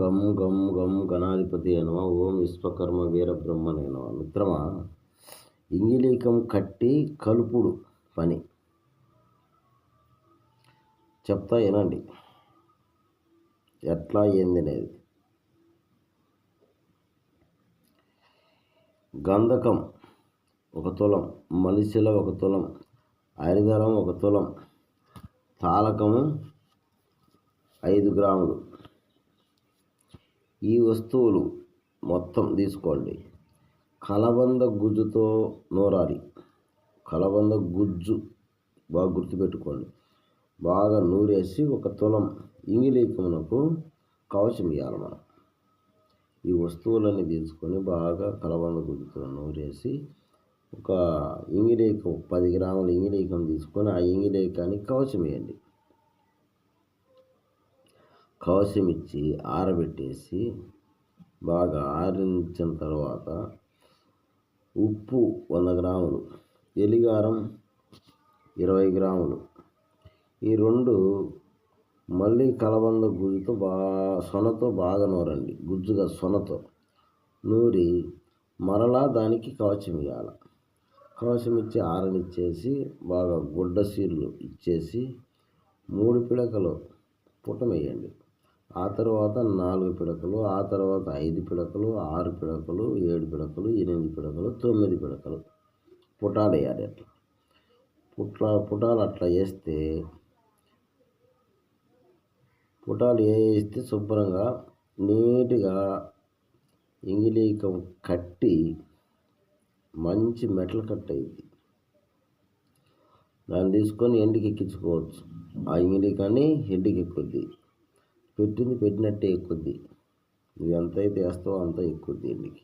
గం గం గం గణాధిపతి అయినవా ఓం విశ్వకర్మ వీరబ్రహ్మనైనవా మిత్రమా ఇంగిలీకం కట్టి కలుపుడు పని. చెప్తా వినండి. ఎట్లా ఏంది అనేది. గంధకం ఒక తులం మలిశిల ఒక తులం హరిదరం ఒక తులం తాలకము ఐదు గ్రాములు. ఈ వస్తువులు మొత్తం తీసుకోండి. కలబంద గుజ్జుతో నూరాలి. కలబంద గుజ్జు బాగా గుర్తుపెట్టుకోండి. బాగా నూరేసి ఒక తులం ఇంగిలీకమునకు కవచం ఇవ్వాలి మనం. ఈ వస్తువులన్నీ తీసుకొని బాగా కలబంద గుజ్జుతో నూరేసి ఒక ఇంగిలీకం పది గ్రాముల ఇంగిలీకం తీసుకొని ఆ ఇంగిలీకాన్ని కవచం వేయండి కవచం ఇచ్చి ఆరబెట్టేసి బాగా ఆరించిన తర్వాత ఉప్పు వంద గ్రాములు ఎలిగారం ఇరవై గ్రాములు. ఈ రెండు మళ్ళీ కలబంద గుజ్జుతో బాగా సొనతో బాగా నూరండి గుజ్జుగా సొనతో నూరి మరలా దానికి కవచం ఇవ్వాలి కవచం ఇచ్చి ఆరనిచ్చేసి బాగా గుడ్డ సీర్లు ఇచ్చేసి మూడు పిడకలు పుట్టమేయండి. ఆ తర్వాత నాలుగు పిడకలు ఆ తర్వాత ఐదు పిడకలు ఆరు పిడకలు ఏడు పిడకలు ఎనిమిది పిడకలు తొమ్మిది పిడకలు. పుటాలు వేయాలి అట్లా. పుట్ల పుటాలు అట్లా వేస్తే పుటాలు వేస్తే శుభ్రంగా నీట్గా ఇంగిలీకం కట్టి మంచి మెటల్ కట్ అయింది దాన్ని తీసుకొని ఎండికి ఎక్కించుకోవచ్చు ఆ ఇంగిలీకాన్ని ఎండికి ఎక్కుద్ది పెట్టింది పెట్టినట్టే ఎక్కుద్ది. నువ్వు ఎంత అయితే వేస్తావో అంత ఎక్కుద్ది ఎండికి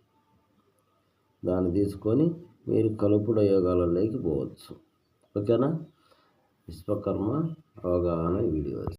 దాన్ని తీసుకొని మీరు కలుపుడ యోగాలలోకి పోవచ్చు. ఓకేనా? విశ్వకర్మ అవగాహన వీడియోస్